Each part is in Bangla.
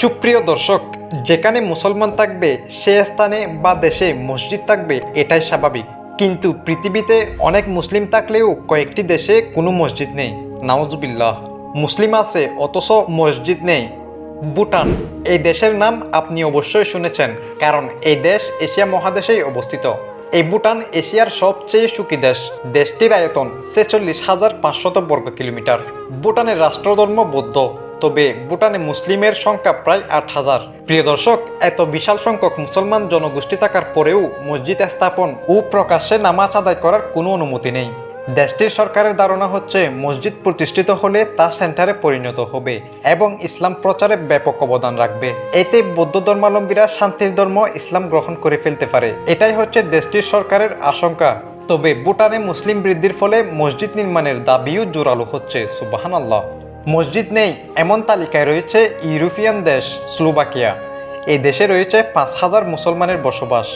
সুপ্রিয় দর্শক, যেখানে মুসলমান থাকবে, সে স্থানে বা দেশে মসজিদ থাকবে, এটাই স্বাভাবিক। কিন্তু পৃথিবীতে অনেক মুসলিম থাকলেও কয়েকটি দেশে কোনো মসজিদ নেই। নাওজবিল্লাহ মুসলিম আছে, অথচ মসজিদ নেই। ভুটান, এই দেশের নাম আপনি অবশ্যই শুনেছেন, কারণ এই দেশ এশিয়া মহাদেশেই অবস্থিত। এই ভুটান এশিয়ার সবচেয়ে সুখী দেশ। দেশটির আয়তন ছেচল্লিশ হাজার পাঁচশত বর্গ কিলোমিটার। ভুটানের রাষ্ট্রধর্ম বৌদ্ধ। তবে ভুটানে মুসলিমের সংখ্যা প্রায় আট হাজার। প্রিয় দর্শক, এত বিশাল সংখ্যক মুসলমান জনগোষ্ঠী থাকার পরেও মসজিদ স্থাপন ও প্রকাশ্যে নামাজ আদায় করার কোনো অনুমতি নেই। দেশটির সরকারের ধারণা হচ্ছে, মসজিদ প্রতিষ্ঠিত হলে তা সেন্টারে পরিণত হবে এবং ইসলাম প্রচারে ব্যাপক অবদান রাখবে। এতে বৌদ্ধ ধর্মাবলম্বীরা শান্তির ধর্ম ইসলাম গ্রহণ করে ফেলতে পারে। এটাই হচ্ছে দেশটির সরকারের আশঙ্কা। তবে ভুটানে মুসলিম বৃদ্ধির ফলে মসজিদ নির্মাণের দাবিও জোরালো হচ্ছে সুবাহান আল্লাহ মসজিদ নেই, এমন তালিকায় রয়েছে ইউরোপিয়ান দেশ, স্লোভাকিয়া। এই দেশে রয়েছে পাঁচ হাজার মুসলমানের বসবাস।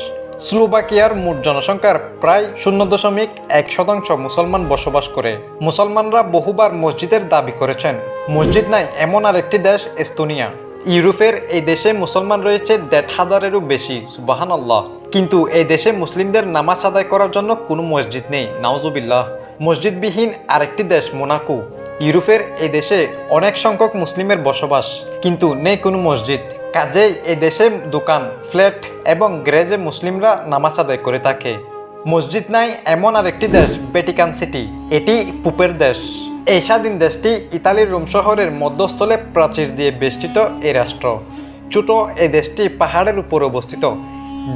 স্লোভাকিয়ার মোট জনসংখ্যার প্রায় শূন্য দশমিক এক শতাংশ মুসলমান বসবাস করে। মুসলমানরা বহুবার মসজিদের দাবি করেছেন, মসজিদ নাই, এমন আরেকটি দেশ, এস্তোনিয়া। ইউরোপের এই দেশে মুসলমান রয়েছে দেড় হাজারেরও বেশি সুবাহান আল্লাহ কিন্তু এই দেশে মুসলিমদের নামাজ আদায় করার জন্য কোনো মসজিদ নেই নাওজুবিল্লাহ মসজিদবিহীন আরেকটি দেশ মোনাকো। ইউরোপের এই দেশে অনেক সংখ্যক মুসলিমের বসবাস, কিন্তু নেই কোনো মসজিদ। কাজেই এই দেশে দোকান, ফ্ল্যাট এবং গ্যারেজে মুসলিমরা নামাজ আদায় করে থাকে। মসজিদ নাই এমন আরেকটি দেশ, ভ্যাটিকান সিটি। এটি পুপের দেশ। এই স্বাধীন দেশটি ইতালির রোম শহরের মধ্যস্থলে প্রাচীর দিয়ে বেষ্টিত এই রাষ্ট্র। ছোট এই দেশটি পাহাড়ের উপর অবস্থিত।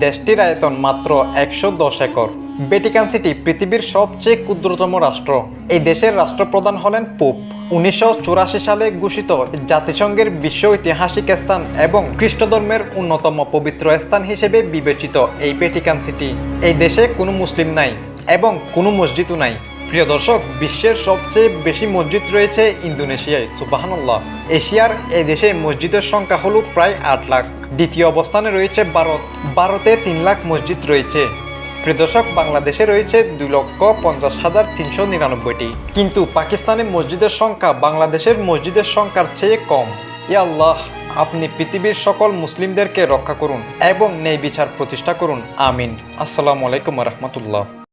দেশটির আয়তন মাত্র একশো দশ একর। ভ্যাটিকান সিটি পৃথিবীর সবচেয়ে ক্ষুদ্রতম রাষ্ট্র। এই দেশের রাষ্ট্রপ্রধান হলেন পোপ। উনিশশো চুরাশি সালে ঘোষিত জাতিসংঘের বিশ্ব ঐতিহাসিক স্থান এবং খ্রিস্ট ধর্মের অন্যতম পবিত্র স্থান হিসেবে বিবেচিত এই ভ্যাটিকান সিটি। এই দেশে কোনো মুসলিম নাই এবং কোনো মসজিদও নাই। প্রিয় দর্শক, বিশ্বের সবচেয়ে বেশি মসজিদ রয়েছে ইন্দোনেশিয়ায় সুবাহান্লাহ এশিয়ার এই দেশে মসজিদের সংখ্যা হলো প্রায় আট লাখ। দ্বিতীয় অবস্থানে রয়েছে ভারত। ভারতে তিন লাখ মসজিদ রয়েছে। দর্শক, বাংলাদেশে রয়েছে দুই লক্ষ পঞ্চাশ হাজার তিনশো নিরানব্বইটি। কিন্তু পাকিস্তানে মসজিদের সংখ্যা বাংলাদেশের মসজিদের সংখ্যার চেয়ে কম। ইয়া আল্লাহ, আপনি পৃথিবীর সকল মুসলিমদেরকে রক্ষা করুন এবং ন্যায় বিচার প্রতিষ্ঠা করুন। আমিন। আসসালামু আলাইকুম রহমতুল্লাহ।